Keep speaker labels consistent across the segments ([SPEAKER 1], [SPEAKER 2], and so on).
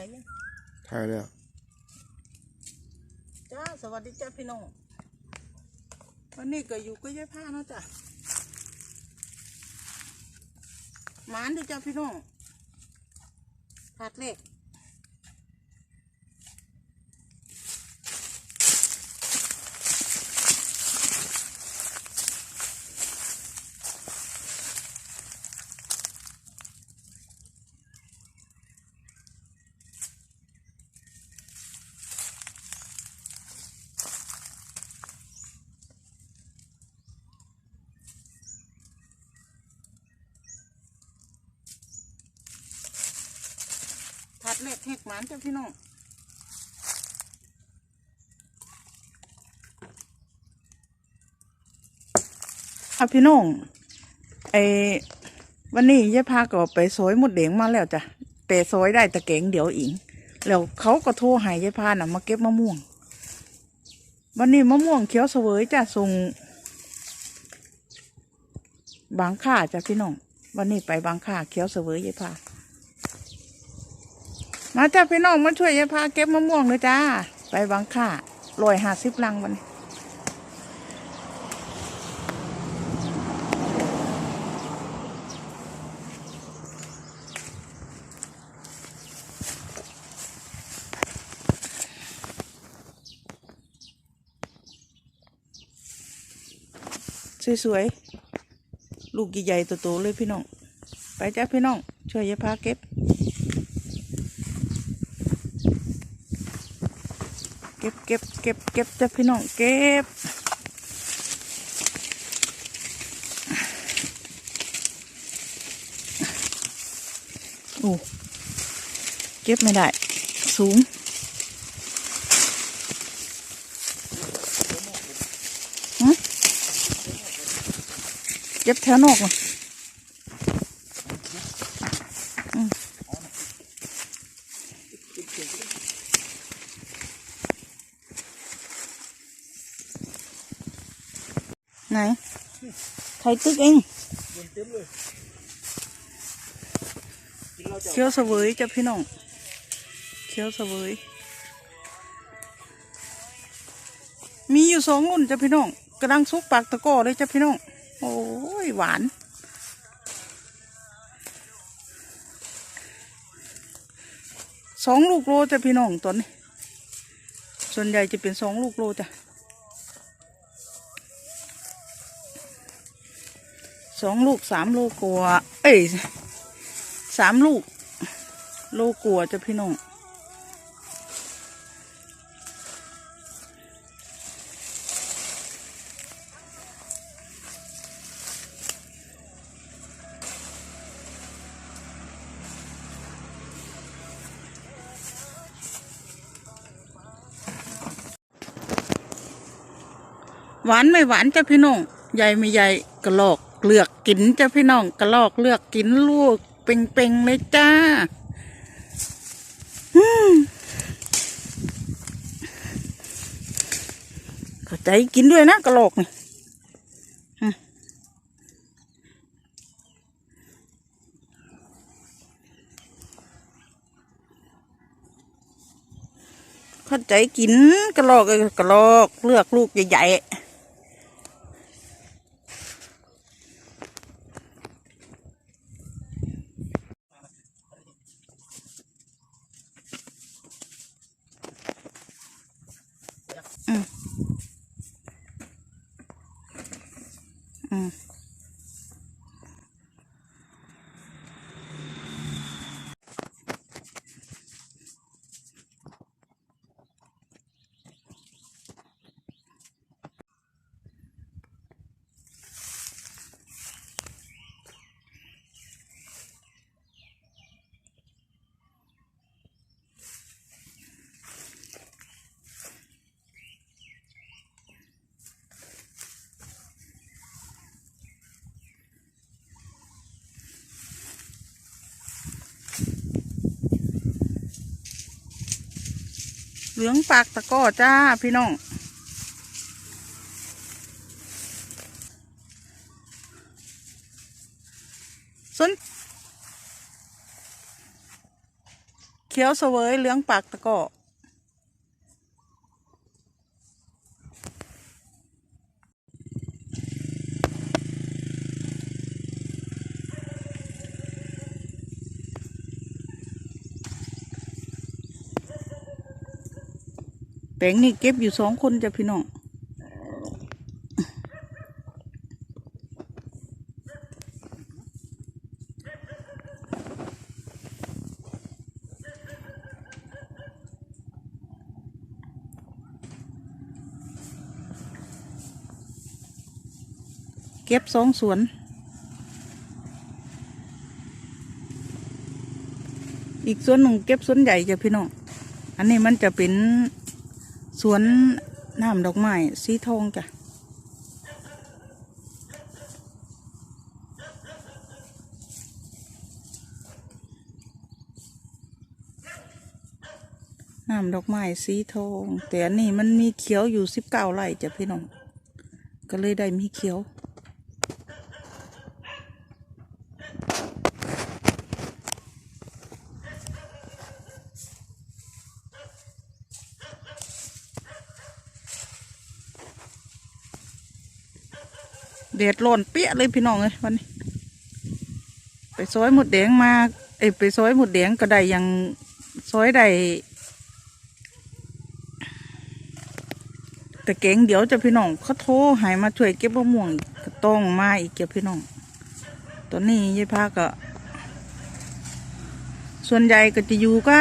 [SPEAKER 1] ายยัง
[SPEAKER 2] ถ่ายแล้ว
[SPEAKER 1] จ้าสวัสดีจ้าพี่น้องวันนี้ก็อยู่ก็ย้ายผ้าเนาะจ้ะหมานดีจ้าพี่น้องผัดเล็ก เล็กเห็ดหมานจ้าพี่น้องเอาพี่น้องไอวันนี้ยายพาก็ไปซอยหมดเดงมาแล้วจ้ะแต่ซอยได้ตะเกงเดี๋ยวอิงแล้วเขาก็โทรหายยายพาน่ะมาเก็บมะม่วง วันนี้มะม่วงเขียวเสวยจ้ะส่งบางค่าจ้ะพี่น้องวันนี้ไปบางค่าเขียวเสวยยายพา มาจ้าพี่น้องมาช่วยยายพาเก็บมะม่วงเลยจ้า ไปบางค่าลอยหาสิบลังวันสวยๆ ลูกใหญ่ๆโตๆเลยพี่น้อง ไปจ้าพี่น้อง ช่วยยายพาเก็บ เก็บเก็บเก็บเก็บจ้ะพี่น้องเก็บโอ้เก็บไม่ได้ สูง เก็บแถวนอกเหร ไหนใครตึกเองเคี้ยวเสวยจ้ะพี่น้องเคี้ยวเสวยมีอยู่สองรุ่นจ้ะพี่น้องกำลังซุกปากตะก้อเลยจ้ะพี่น้อง โอ้ยหวาน สองลูกโลจ้ะพี่น้องตัวนี้ ส่วนใหญ่จะเป็นสองลูกโลจ้ะ สองลูกสามโลกว่าเอ้ยสามลูกโลกว่าจะพี่น้องหวานไม่หวานจ้ะพี่น้อง ใหญ่ไม่ใหญ่กระโลก เลือกกินจ้ะพี่น้องกระลอกเลือกกินลูกเป่งๆเลยจ้าเข้าใจกินด้วยนะกระลอกนี่เข้าใจกินกระลอกกระลอกเลือกลูกใหญ่ๆ เหลืองปากตะก้อจ้าพี่น้อง สนเขียวขียวเสวยเหลืองปากตะก้อ แปลงนี่เก็บอยู่สองคนจ้ะพี่น้องเก็บสองสวน อีกสวนหนึ่งเก็บสวนใหญ่จ้ะพี่น้อง อันนี้มันจะเป็น สวนน้ำดอกไม้สีทองจ้ะน้ำดอกไม้สีทอง แต่อันนี้มันมีเขียวอยู่สิบเก้าไร่จ้ะพี่น้อง ก็เลยได้มีเขียว แดดร้อนเปี้ยเลยพี่น้องเลยวันนี้ ไปซอยหมดแดงมาเอ้ไปซอยหมดแดงก็ได้ยังซอยได้แต่เก่งเดี๋ยวจะพี่น้องเขาโทรหายมาช่วยเก็บมะม่วงก็ต้องมาอีกเก็บพี่น้องตอนนี้ยายพาก็ ส่วนใหญ่ก็จะอยู่ก็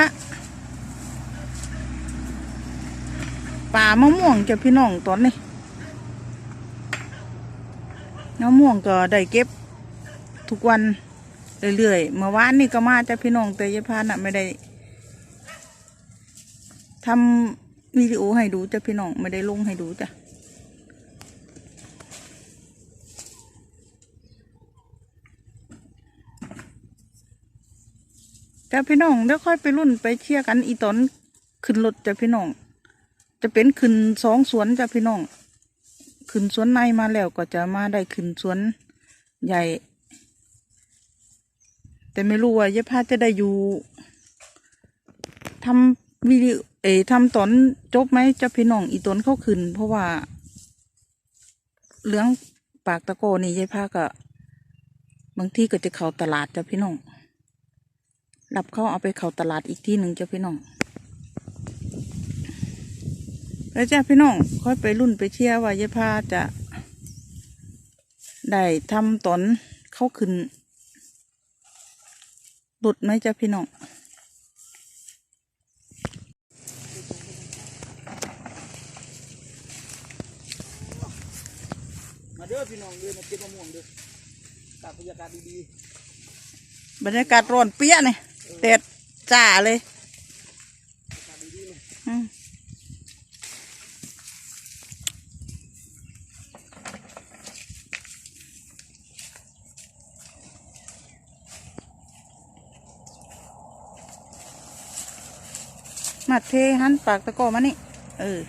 [SPEAKER 1] ป่ามะม่วงจะพี่น้องตอนนี้ มะม่วงก็ได้เก็บทุกวันเรื่อยๆเมื่อวานนี่ก็มาจ้ะพี่น้องแต่ยพาน่ะไม่ได้ทำวิดีโอให้ดูจ้ะพี่น้องไม่ได้ลงให้ดูจ้ะจ้ะพี่น้องเดี๋ยวค่อยไปรุ่นไปเชียร์กันอีตอนขึ้นรถจ้ะพี่น้อง จะเป็นขึ้นสองสวนจ้ะพี่น้อง ขึ้นสวนในมาแล้วก็จะมาได้ขึ้นสวนใหญ่ แต่ไม่รู้ว่ายายพาจะได้อยู่ทำวิดีเอทำตอนจบไหมจะพี่น้องอีตนเข้าขึ้น เพราะว่าเรื่องปากตะโกนี่ยายพาก็บางที่ก็จะเข้าตลาดจ้ะพี่น้องรับเข้าเอาไปเข้าตลาดอีกที่หนึ่งจ้ะพี่น้อง แล้วจ้ะพี่น้องค่อยไปรุ่นไปเชียร์ว่ายายพาจะได้ทำตอนเข้าขึ้นหลุดไหมจ๊ะพี่น้อง
[SPEAKER 2] มาเด้อพี่น้องเด้อมาเก็บมะม่วงเด้อตากบรรยากาศดี
[SPEAKER 1] บรรยากาศร้อนเปี้ยเนี่ยแดดจ้าเลย มาเทหันปากตะโกมานี่ เออ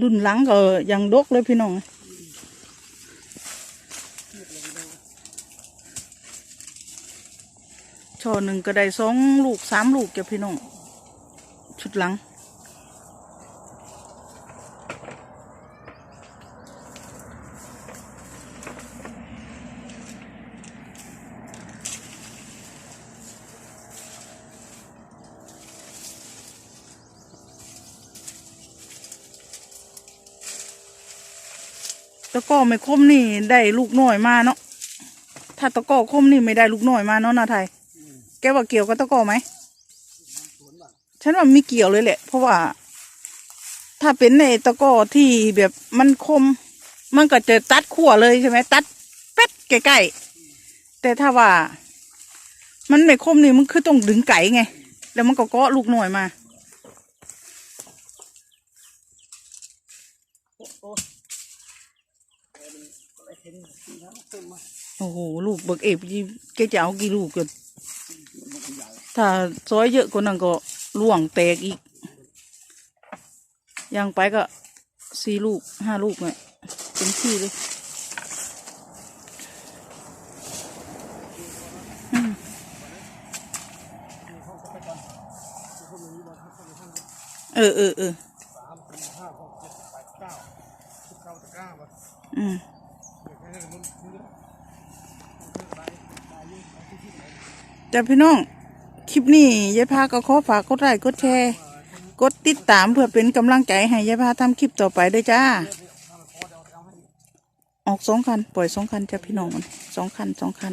[SPEAKER 2] รุ่นหลัง
[SPEAKER 1] ก็ยังดกเลยพี่น้อง ช่อหนึ่งก็ได้สองลูกสามลูกจ้ะพี่น้อง ชุดหลัง ตะก้อไม่คมนี่ได้ลูกน้อยมาเนาะ ถ้าตะก้อคมนี่ไม่ได้ลูกน้อยมาเนาะนาไทย ว่าเกี่ยวกับตะกอไหม ฉันว่าไมีเกี่ยวเลยแหละ เพราะว่า ถ้าเป็นในตะกอที่แบบมันคม มันก็จะตัดขั้วเลยใช่ไหมตัดแป๊ดใกล้ๆแต่ถ้าว่า มันไม่คมนี่มันคือต้องดึงไก่ไง แล้วมันก็เกาะลูกหน้อยมา
[SPEAKER 2] โอ้โห
[SPEAKER 1] ลูกเบิกเอฟยี่แกจะเอากี่ลูกกัน ถ้าซอยเยอะกว่านั้นก็ล่วงแตกอีกย่างไปก็สี่ลูกห้าลูกเนี่ยเต็มที่เลยเออเออเออ
[SPEAKER 2] เจ็ดแปดเก้าสิบเก้าตะกร้ามา
[SPEAKER 1] อืม
[SPEAKER 2] จ้า
[SPEAKER 1] พี่น้อง คลิปนี้ยายพาก็ขอฝากกดไลค์กดแชร์กดติดตามเพื่อเป็นกำลังใจให้ยายพาทำคลิปต่อไปด้วยจ้า ออกสองคัน ปล่อยสองคันจ้ะพี่น้องสองคันสองคัน